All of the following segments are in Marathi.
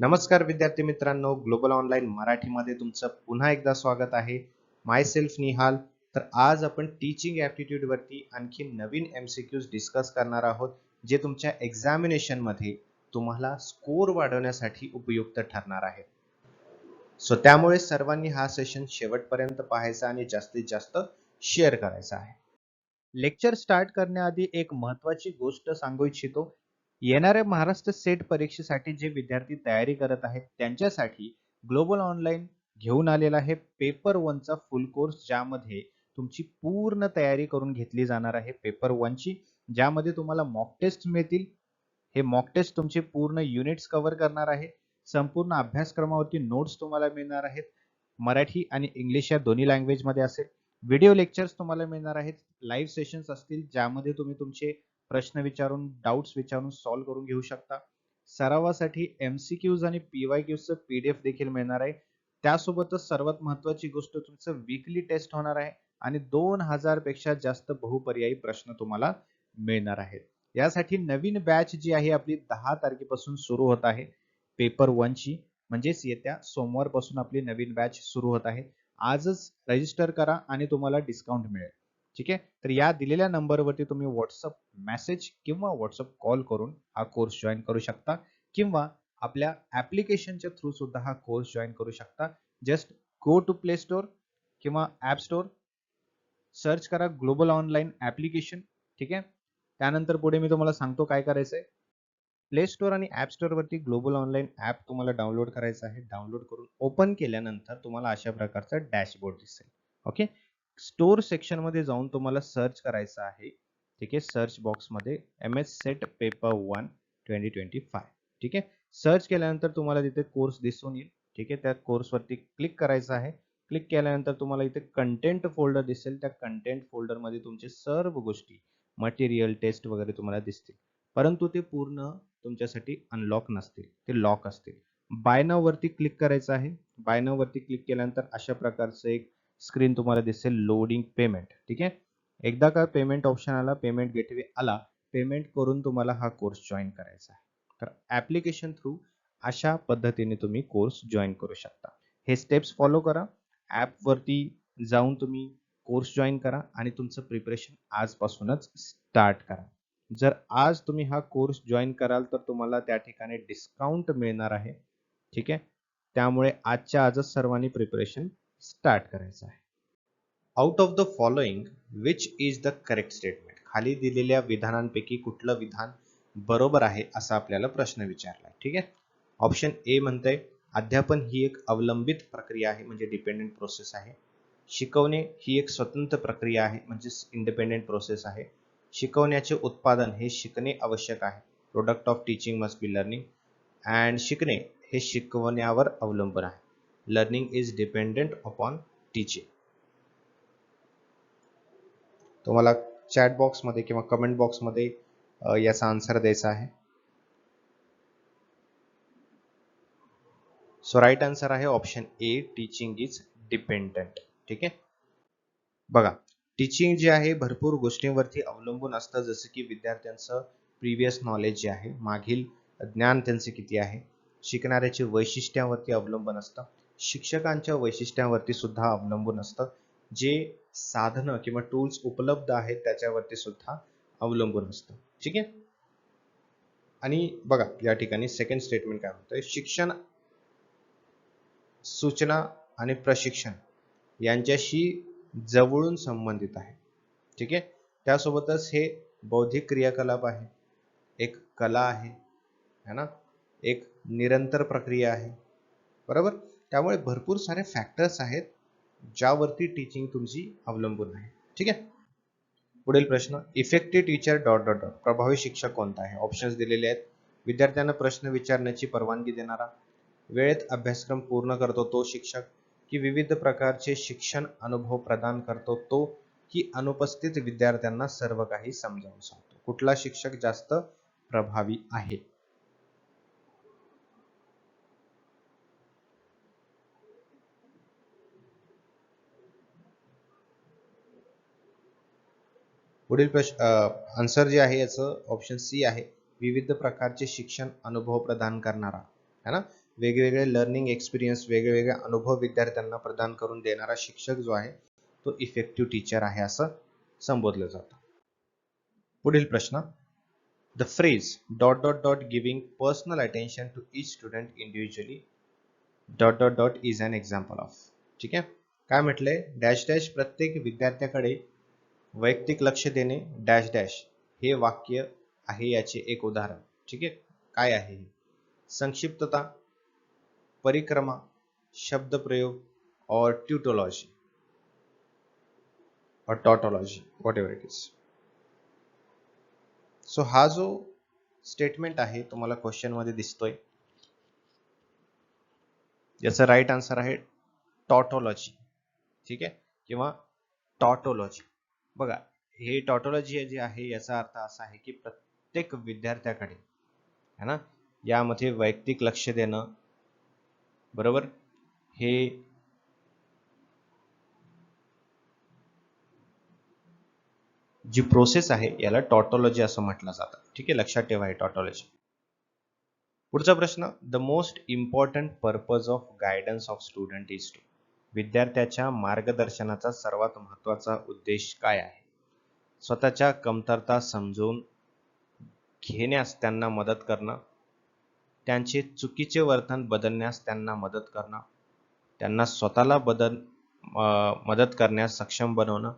नमस्कार विद्यार्थी मित्रांनो ग्लोबल ऑनलाईन मराठीमध्ये तुमचं पुन्हा एकदा स्वागत आहे. Myself Nihal. तर आज आपण टीचिंग ॲप्टिट्यूडवरती आणखी नवीन एम सी क्यूज डिस्कस करणार आहोत जे तुमच्या एक्झामिनेशनमध्ये तुम्हाला स्कोर वाढवण्यासाठी उपयुक्त ठरणार आहे. सो त्यामुळे सर्वांनी हा सेशन शेवटपर्यंत पाहायचा आणि जास्तीत जास्त शेअर करायचा आहे. लेक्चर स्टार्ट करण्याआधी एक महत्वाची गोष्ट सांगू इच्छितो येणाऱ्या महाराष्ट्र सेट परीक्षेसाठी जे विद्यार्थी तयारी करत आहेत त्यांच्यासाठी ग्लोबल ऑनलाईन घेऊन आलेला आहे. पेपर वनचा फुल कोर्स ज्यामध्ये तुमची पूर्ण तयारी करून घेतली जाणार आहे पेपर वनची ज्यामध्ये तुम्हाला मॉक टेस्ट मिळतील. हे मॉक टेस्ट तुमचे पूर्ण युनिट्स कव्हर करणार आहे. संपूर्ण अभ्यासक्रमावरती नोट्स तुम्हाला मिळणार आहेत. मराठी आणि इंग्लिश या दोन्ही लँग्वेजमध्ये असेल. व्हिडिओ लेक्चर्स तुम्हाला मिळणार आहेत. लाईव्ह सेशन्स असतील ज्यामध्ये तुम्ही तुमचे प्रश्न विचारून डाऊट्स विचारून सॉल्व्ह करून घेऊ शकता. सरावासाठी एमसीक्यूज आणि पीवाय क्यूजचं पीडीएफ देखील मिळणार आहे. त्यासोबतच सर्वात महत्वाची गोष्ट तुमचं वीकली टेस्ट होणार आहे आणि दोन हजारपेक्षा जास्त बहुपर्यायी प्रश्न तुम्हाला मिळणार आहेत. यासाठी नवीन बॅच जी आहे आपली दहा तारखेपासून सुरू होत आहे. पेपर वनची म्हणजेच येत्या सोमवारपासून आपली नवीन बॅच सुरू होत आहे. आजच रजिस्टर करा आणि तुम्हाला डिस्काउंट मिळेल. ठीक आहे? तर या दिलेल्या नंबरवरती तुम्ही व्हॉट्सअप मेसेज किंवा व्हॉट्सअप कॉल करून हा कोर्स जॉईन करू शकता किंवा आपल्या ऍप्लिकेशनच्या थ्रू सुद्धा हा कोर्स जॉईन करू शकता. Just go to play store किंवा ऍप स्टोर सर्च करा ग्लोबल ऑनलाईन ऍप्लिकेशन ठीक आहे? त्यानंतर पुढे मी तुम्हाला सांगतो काय करायचंय प्ले स्टोर आणि ऍप स्टोर वरती ग्लोबल ऑनलाईन ऍप तुम्हाला डाउनलोड करायचं आहे. डाउनलोड करून ओपन केल्यानंतर तुम्हाला अशा प्रकारचा डॅशबोर्ड दिसेल. ओके स्टोर सेक्शनमध्ये जाऊन तुम्हाला सर्च करायचं आहे. ठीक आहे? सर्च बॉक्समध्ये M S set paper one twenty twenty five ठीक आहे? सर्च केल्यानंतर तुम्हाला तिथे कोर्स दिसून येईल. ठीक आहे? त्या कोर्सवरती क्लिक करायचं आहे. क्लिक केल्यानंतर तुम्हाला इथे कंटेंट फोल्डर दिसेल. त्या कंटेंट फोल्डरमध्ये तुमचे सर्व गोष्टी मटेरियल टेस्ट वगैरे तुम्हाला दिसतील. परंतु ते पूर्ण तुमच्यासाठी अनलॉक नसतील. ते लॉक असतील. बाय क्लिक करायचं आहे. बाय क्लिक केल्यानंतर अशा प्रकारचं एक स्क्रीन तुम्हाला दिसेल लोडिंग पेमेंट ठीक आहे? एकदा का पेमेंट ऑप्शन आला पेमेंट गेटवे आला पेमेंट करून तुम्हाला हा कोर्स जॉईन करायचा आहे. तर ऍप्लिकेशन थ्रू अशा पद्धतीने तुम्ही कोर्स जॉईन करू शकता. हे स्टेप्स फॉलो करा. ऍप वरती जाऊन तुम्ही कोर्स जॉईन करा आणि तुमचं प्रिपरेशन आजपासूनच स्टार्ट करा. जर आज तुम्ही हा कोर्स जॉईन कराल तर तुम्हाला त्या ठिकाणी डिस्काउंट मिळणार आहे. ठीक आहे? त्यामुळे आजच्या आजच सर्वांनी प्रिपरेशन स्टार्ट करायचं आहे. Out of the following which is the correct statement खाली दिलेल्या विधानांपैकी कुठलं विधान बरोबर आहे असा आपल्याला प्रश्न विचारलाय. ठीक आहे? ऑप्शन ए म्हणतंय अध्यापन ही एक अवलंबित प्रक्रिया आहे म्हणजे डिपेंडेंट प्रोसेस आहे. शिकवणे ही एक स्वतंत्र प्रक्रिया आहे म्हणजे इंडिपेंडेंट प्रोसेस आहे. शिकवण्याचे उत्पादन हे शिकणे आवश्यक आहे. Product of teaching must be learning and शिकणे हे शिकवण्यावर अवलंबून आहे. Learning is dependent upon teaching तुम्हाला चॅट बॉक्समध्ये किंवा कमेंट बॉक्समध्ये याचा आन्सर द्यायचा आहे. सो राईट आन्सर आहे option A teaching is dependent ठीक आहे? बघा टीचिंग जे आहे भरपूर गोष्टींवरती अवलंबून असतं. जसं की विद्यार्थ्यांचं प्रिव्हियस नॉलेज जे आहे मागील ज्ञान त्यांचे किती आहे? शिकणाऱ्याचे वैशिष्ट्यांवरती अवलंबून असतं. शिक्षकांच्या वैशिष्ट्यांवरती सुद्धा अवलंबून असतं. जे साधनं किंवा टूल्स उपलब्ध आहेत त्याच्यावरती सुद्धा अवलंबून असतं. ठीक आहे? आणि बघा या ठिकाणी सेकंड स्टेटमेंट काय म्हणतोय? शिक्षण सूचना आणि प्रशिक्षण यांच्याशी जवळून संबंधित आहे. ठीक आहे? त्यासोबतच हे बौद्धिक क्रियाकलाप आहे. एक कला आहे. है ना? एक निरंतर प्रक्रिया आहे. बरोबर? त्यामुळे भरपूर सारे फॅक्टर्स आहेत ज्यावरती टीचिंग तुमची अवलंबून आहे. ठीक आहे? पुढील प्रश्न effective teacher dot dot dot प्रभावी शिक्षक कोणता आहे? ऑप्शन्स दिलेले आहेत. विद्यार्थ्यांना प्रश्न विचारण्याची परवानगी देणारा. वेळेत अभ्यासक्रम पूर्ण करतो तो शिक्षक. की विविध प्रकारचे शिक्षण अनुभव प्रदान करतो तो. की अनुपस्थित विद्यार्थ्यांना सर्व काही समजावून सांगतो. कुठला शिक्षक जास्त प्रभावी आहे? पुढील प्रश्न आन्सर जे आहे याचं ऑप्शन सी आहे. विविध प्रकारचे शिक्षण अनुभव प्रदान करणारा है ना? वेगवेगळे लर्निंग एक्सपिरियन्स वेगवेगळे अनुभव विद्यार्थ्यांना प्रदान करून देणारा शिक्षक जो आहे तो इफेक्टिव्ह टीचर आहे असं संबोधलं जातं. पुढील प्रश्न the phrase dot dot dot giving personal attention to each student individually dot dot dot is an example of ठीक आहे? काय म्हटलंय? डॅश डॅश प्रत्येक विद्यार्थ्याकडे वैयक्तिक लक्ष देणे डॅश डॅश हे वाक्य आहे याचे एक उदाहरण. ठीक आहे? काय आहे हे? संक्षिप्तता परिक्रमा शब्दप्रयोग or tautology or tautology whatever it is so हा जो स्टेटमेंट आहे तुम्हाला क्वेश्चनमध्ये दिसतोय. याचा राईट आन्सर आहे टॉटोलॉजी ठीक आहे? किंवा टॉटोलॉजी बघा हे टॉटोलॉजी जे आहे याचा अर्थ असा आहे की प्रत्येक विद्यार्थ्याकडे है ना? यामध्ये वैयक्तिक लक्ष देणं बरोबर? हे जी प्रोसेस आहे याला टॉटोलॉजी असं म्हटलं जातं. ठीक आहे? लक्षात ठेवा हे टॉटोलॉजी पुढचा प्रश्न the most important purpose of guidance of student is to विद्यार्थ्याच्या मार्गदर्शनाचा सर्वात महत्त्वाचा उद्देश काय आहे? स्वतःच्या कमतरता समजून घेण्यास त्यांना मदत करणं त्यांचे चुकीचे वर्तन बदलण्यास त्यांना मदत करणं त्यांना स्वतःला बदल मदत करण्यास सक्षम बनवणं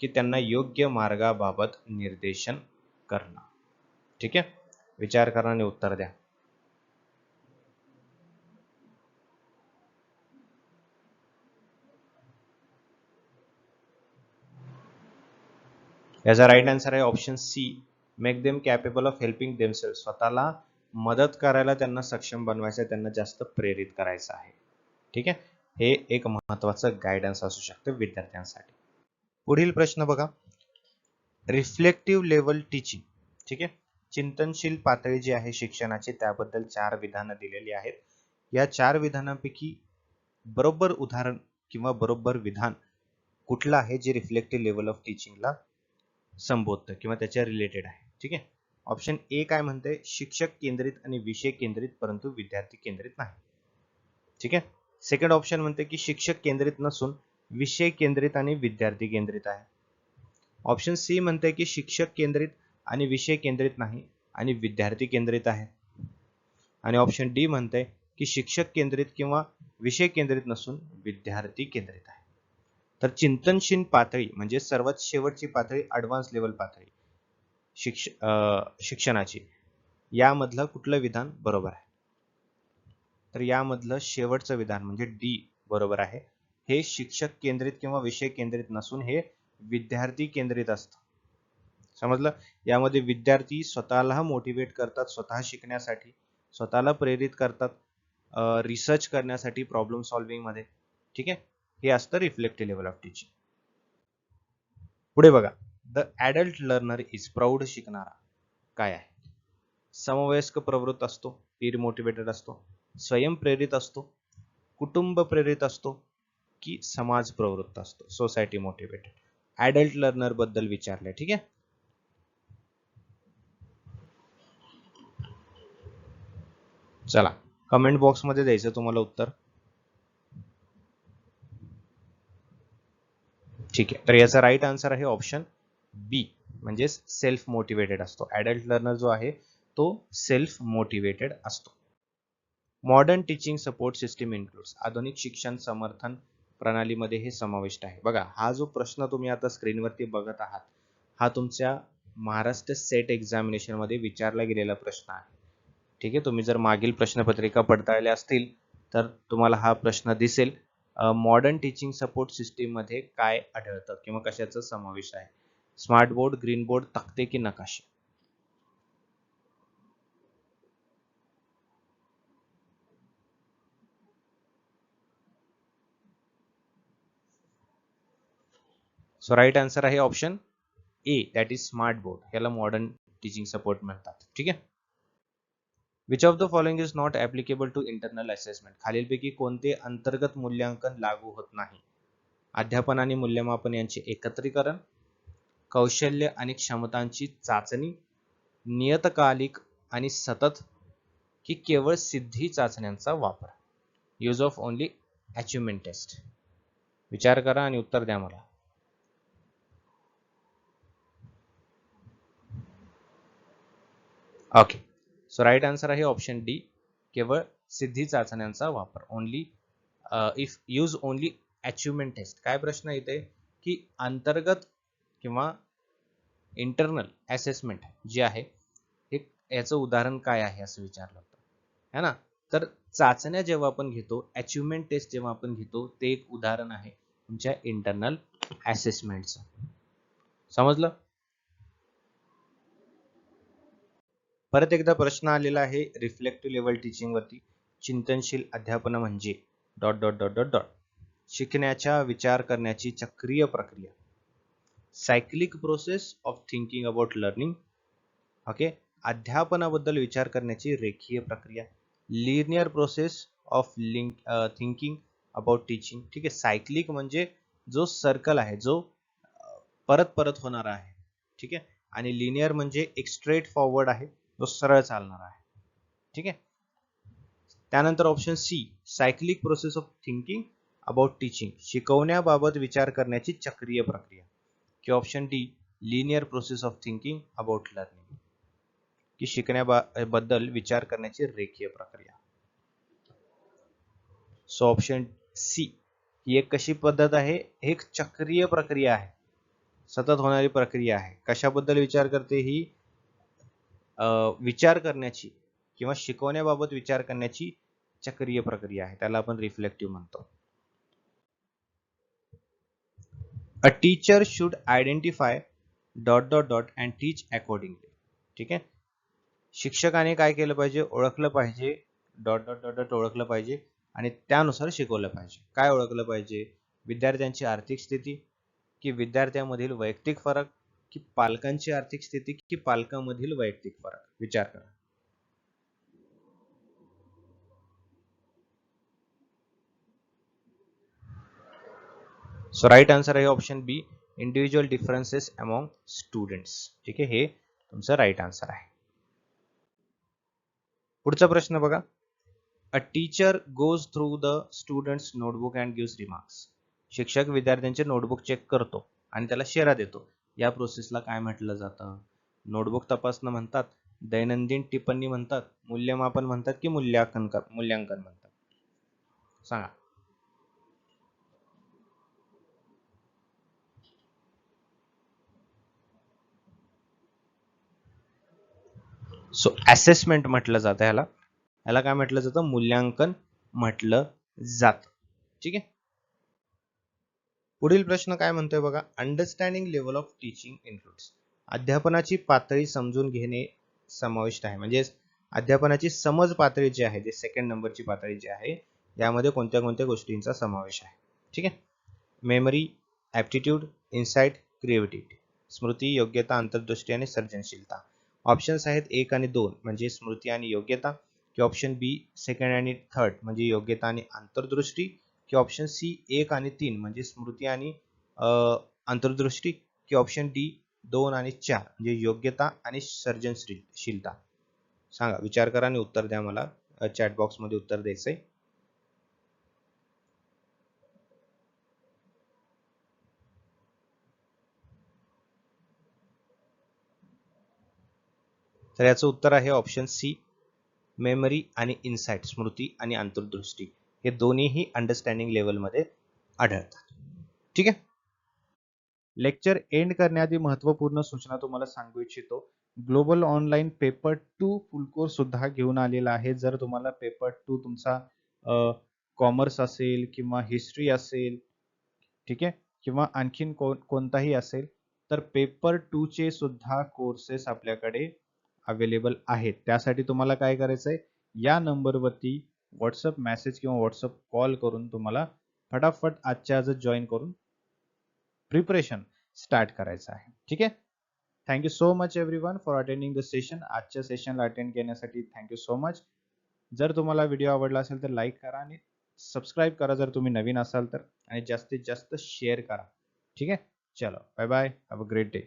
की त्यांना योग्य मार्गाबाबत निर्देशन करणं. ठीक आहे? विचार करा आणि उत्तर द्या. याचा राईट आन्सर आहे option C make them capable of helping themselves स्वतःला मदत करायला त्यांना सक्षम बनवायचं त्यांना जास्त प्रेरित करायचं आहे. ठीक आहे? हे एक महत्वाचं गायडन्स असू शकतं विद्यार्थ्यांसाठी. पुढील प्रश्न बघा. रिफ्लेक्टिव्ह लेवल टीचिंग ठीक आहे? चिंतनशील पातळी जी आहे शिक्षणाची त्याबद्दल चार विधानं दिलेली आहेत. या चार विधानांपैकी बरोबर उदाहरण किंवा बरोबर विधान कुठलं आहे जे रिफ्लेक्टिव्ह लेवल ऑफ टीचिंगला संबोधतं किंवा त्याच्या रिलेटेड आहे. ठीक आहे? ऑप्शन ए काय म्हणते शिक्षक केंद्रित आणि विषय केंद्रित परंतु विद्यार्थी केंद्रित नाही. ठीक आहे? सेकंड ऑप्शन म्हणते की शिक्षक केंद्रित नसून विषय केंद्रित आणि विद्यार्थी केंद्रित आहे. ऑप्शन सी म्हणते की शिक्षक केंद्रित आणि विषय केंद्रित नाही आणि विद्यार्थी केंद्रित आहे. आणि ऑप्शन डी म्हणते की शिक्षक केंद्रित किंवा विषय केंद्रित नसून विद्यार्थी केंद्रित आहे. तर चिंतनशील पातळी म्हणजे सर्वात शेवटची पातळी ॲडव्हान्स लेवल पातळी शिक्ष शिक्षणाची. यामधलं कुठलं विधान बरोबर आहे? तर यामधलं शेवटचं विधान म्हणजे डी बरोबर आहे. हे शिक्षक केंद्रित किंवा विषय केंद्रित नसून हे विद्यार्थी केंद्रित असतं. समजलं? यामध्ये विद्यार्थी स्वतःला मोटिवेट करतात स्वतः शिकण्यासाठी स्वतःला प्रेरित करतात रिसर्च करण्यासाठी प्रॉब्लेम सॉल्विंगमध्ये. ठीक आहे? हे असतं रिफ्लेक्टिव्ह लेवल ऑफ टीचिंग पुढे बघा. The adult learner is proud शिकणारा. काय आहे? समवयस्क प्रवृत्त असतो पीर मोटिवेटेड असतो स्वयंप्रेरित असतो कुटुंब प्रेरित असतो की समाज प्रवृत्त असतो सोसायटी मोटिवेटेड ॲडल्ट लर्नरबद्दल विचारले ठीक आहे? चला. कमेंट बॉक्समध्ये द्यायचं तुम्हाला उत्तर. ठीक आहे. तर याचा राईट आन्सर आहे ऑप्शन बी म्हणजेच सेल्फ मोटिवेटेड असतो. ॲडल्ट लर्नर जो आहे तो सेल्फ मोटिवेटेड असतो. Modern teaching support system includes आधुनिक शिक्षण समर्थन प्रणालीमध्ये हे समाविष्ट आहे. बघा हा जो प्रश्न तुम्ही आता स्क्रीनवरती बघत आहात हा तुमच्या महाराष्ट्र सेट एक्झामिनेशनमध्ये विचारला गेलेला प्रश्न आहे. ठीक आहे तुम्ही जर मागील प्रश्नपत्रिका पडताळल्या असतील तर तुम्हाला हा प्रश्न दिसेल. मॉडर्न टीचिंग सपोर्ट सिस्टीममध्ये काय आढळतं किंवा कशाचा समावेश आहे? स्मार्ट बोर्ड ग्रीन बोर्ड तक्ते की नकाशे? सो राईट आन्सर आहे option A that is smart board याला मॉडर्न टीचिंग सपोर्ट म्हणतात. ठीक आहे? Which of the following is not applicable to internal assessment खालीलपैकी कोणते अंतर्गत मूल्यांकन लागू होत नाही? अध्यापन आणि मूल्यमापन यांचे एकत्रीकरण कौशल्य आणि क्षमतांची चाचणी नियतकालिक आणि सतत की केवळ सिद्धी चाचण्यांचा वापर? Use of only achievement test विचार करा आणि उत्तर द्या मला. ओके सो राईट आन्सर आहे ऑप्शन डी केवळ सिद्धी चाचण्यांचा वापर. Only if use only achievement test काय प्रश्न येते की अंतर्गत किंवा इंटरनल असेसमेंट जे आहे हे याचं उदाहरण काय आहे असं विचारलं होतं. है ना? तर चाचण्या जेव्हा आपण घेतो अचिव्हमेंट टेस्ट जेव्हा आपण घेतो ते एक उदाहरण आहे तुमच्या इंटरनल असेसमेंटचं समजलं? परत एकदा प्रश्न आलेला आहे रिफ्लेक्टिव्ह लेवल टीचिंगवरती चिंतनशील अध्यापन म्हणजे dot dot dot dot dot शिकण्याच्या विचार करण्याची चक्रीय प्रक्रिया. Cyclic process of thinking about learning okay अध्यापनाबद्दल विचार करण्याची रेखीय प्रक्रिया. Linear process of link thinking about teaching ठीक आहे? सायक्लिक म्हणजे जो सर्कल आहे जो uh, परत परत होणारा आहे. ठीक आहे? आणि लिनियर म्हणजे एक स्ट्रेट फॉरवर्ड आहे. जो सरळ चालणार आहे. ठीक आहे? त्यानंतर option C cyclic process of thinking about teaching शिकवण्याबाबत विचार करण्याची चक्रीय प्रक्रिया. की option D linear process of thinking about learning की शिकण्याबद्दल विचार करण्याची रेखीय प्रक्रिया. सो ऑप्शन सी ही एक कशी पद्धत आहे? एक चक्रीय प्रक्रिया आहे. सतत होणारी प्रक्रिया आहे. कशाबद्दल विचार करते ही? विचार करण्याची किंवा शिकवण्याबाबत विचार करण्याची चक्रीय प्रक्रिया आहे. त्याला आपण रिफ्लेक्टिव्ह म्हणतो. A teacher should identify dot dot dot and teach accordingly ठीक आहे? शिक्षकाने काय केलं पाहिजे? ओळखलं पाहिजे. डॉट डॉट डॉट डॉट ओळखलं पाहिजे आणि त्यानुसार शिकवलं पाहिजे. काय ओळखलं पाहिजे? विद्यार्थ्यांची आर्थिक स्थिती की विद्यार्थ्यांमधील वैयक्तिक फरक? की पालकांची आर्थिक स्थिती की पालकांमधील वैयक्तिक फरक? विचार करा. सो राईट आन्सर आहे option B individual differences among students ठीक आहे? हे तुमचं राईट आन्सर आहे. पुढचा प्रश्न बघा. A teacher goes through the students notebook and gives remarks शिक्षक विद्यार्थ्यांचे नोटबुक चेक करतो आणि त्याला शेरा देतो. या प्रोसेसला काय म्हटलं जातं? नोटबुक तपासणं म्हणतात दैनंदिन टिप्पणी म्हणतात मूल्यमापन म्हणतात की मूल्यांकन मूल्यांकन म्हणतात? सांगा. सो असेसमेंट म्हटलं जातं ह्याला. ह्याला काय म्हटलं जातं? मूल्यांकन म्हटलं जात. ठीक आहे? पुढील प्रश्न काय म्हणतोय बघा? Understanding level of teaching includes अध्यापनाची पातळी समजून घेणे समाविष्ट आहे. म्हणजेच अध्यापनाची समज पातळी जी आहे जे सेकंड नंबरची पातळी जी आहे यामध्ये कोणत्या कोणत्या गोष्टींचा समावेश आहे. ठीक आहे? मेमरी ऍप्टिट्यूड इन्साइट क्रिएटिव्हिटी स्मृती योग्यता अंतर्दृष्टी आणि सर्जनशीलता. ऑप्शन्स आहेत एक आणि दोन म्हणजे स्मृती आणि योग्यता की ऑप्शन बी सेकंड आणि थर्ड म्हणजे योग्यता आणि अंतर्दृष्टी की ऑप्शन सी एक आणि तीन म्हणजे स्मृती आणि अंतर्दृष्टी की ऑप्शन डी दोन आणि चार म्हणजे योग्यता आणि सर्जनशीलता. सांगा विचार करा आणि उत्तर द्या मला. चॅट बॉक्समध्ये उत्तर द्यायचंय. तर याचं उत्तर आहे ऑप्शन सी मेमरी आणि इन्साइट स्मृती आणि अंतर्दृष्टी. हे दोन्हीही अंडरस्टँडिंग लेवलमध्ये आढळतात. ठीक आहे? लेक्चर एंड करण्याआधी महत्त्वपूर्ण सूचना तुम्हाला सांगू इच्छितो. Global online paper two full course सुद्धा घेऊन आलेला आहे. जर तुम्हाला पेपर टू तुमचा कॉमर्स असेल किंवा हिस्ट्री असेल ठीक आहे? किंवा आणखीन कोणताही असेल तर पेपर टू चे सुद्धा कोर्सेस आपल्याकडे अवेलेबल आहेत. त्यासाठी तुम्हाला काय करायचं आहे या नंबरवरती व्हॉट्सअप मेसेज किंवा व्हॉट्सअप कॉल करून तुम्हाला फटाफट आजच्या आजच जॉईन करून प्रिपरेशन स्टार्ट करायचं आहे. ठीक आहे? Thank you so much everyone for attending the session आजच्या सेशनला अटेंड केल्यासाठी थँक्यू सो मच जर तुम्हाला व्हिडिओ आवडला असेल तर लाईक करा आणि सबस्क्राईब करा जर तुम्ही नवीन असाल तर. आणि जास्तीत जास्त शेअर करा. ठीक आहे? चलो bye bye have a great day